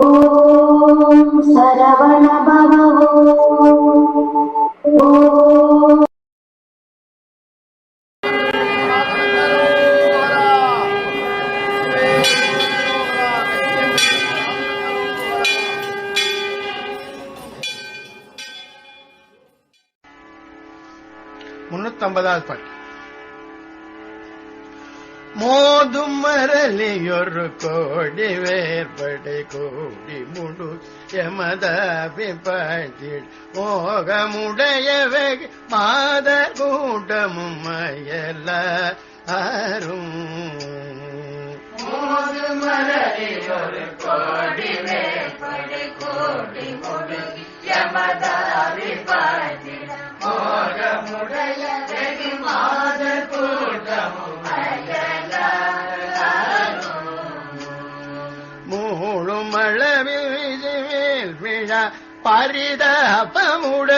ஓம் சரவண பவோ முன்னூத்தம்பதாவது பாட்டு. மோதும் மரலியொரு கோடி வேற்படை கோடி முழு எமதாபி பாட்டில் மோகமுடைய மாத கூட்டமும் மயல ஆரும் மூழும் பரிதாபமுடனும்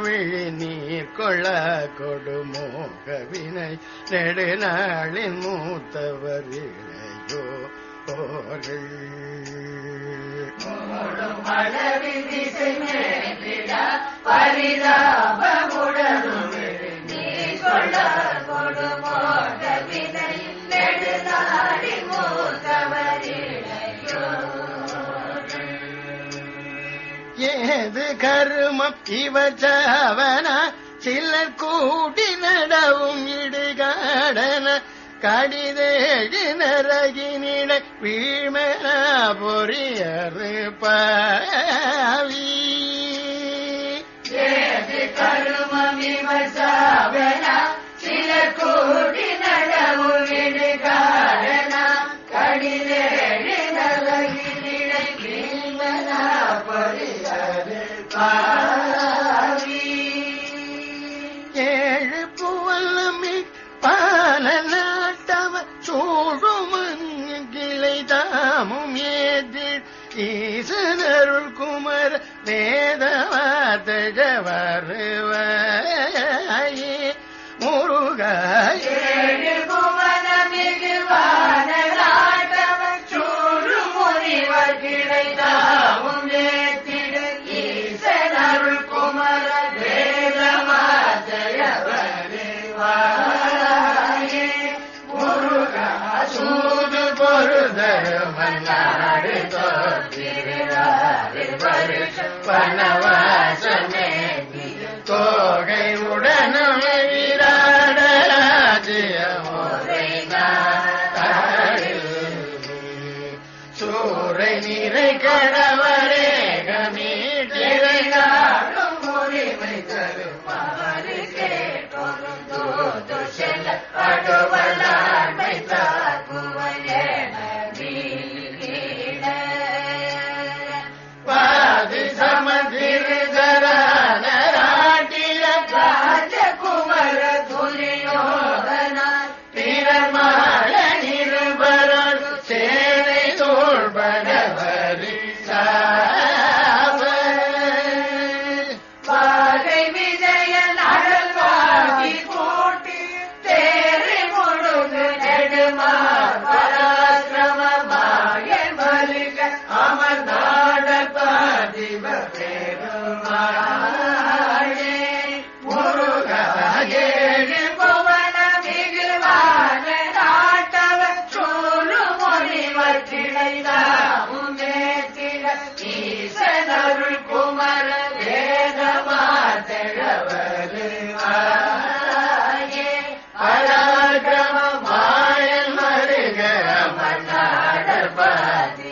விழி நீர் கொள்ள கொடுமோக வினை நெடுநாளின் மூத்தவர் இளையோ பரிதாபமுடனும் ஏது கருமம்? இவச்சவன சிலர் கூடி நடவும் இடுகாடன. கடிதேழி நரகினிட வீழ்மன பொறியறு பாவி ஏழு புவல்லமி பால நாட்டவ சூழும் கிளை தாமும் ஏதில். ஈசனருள் குமர வேதவாதழ வருவாயே. முருகாய மன்னாடு தோற்றிருவாரு பணவாசமே தோகை உடனும் விராட சூரை நிறை கடா Parvati.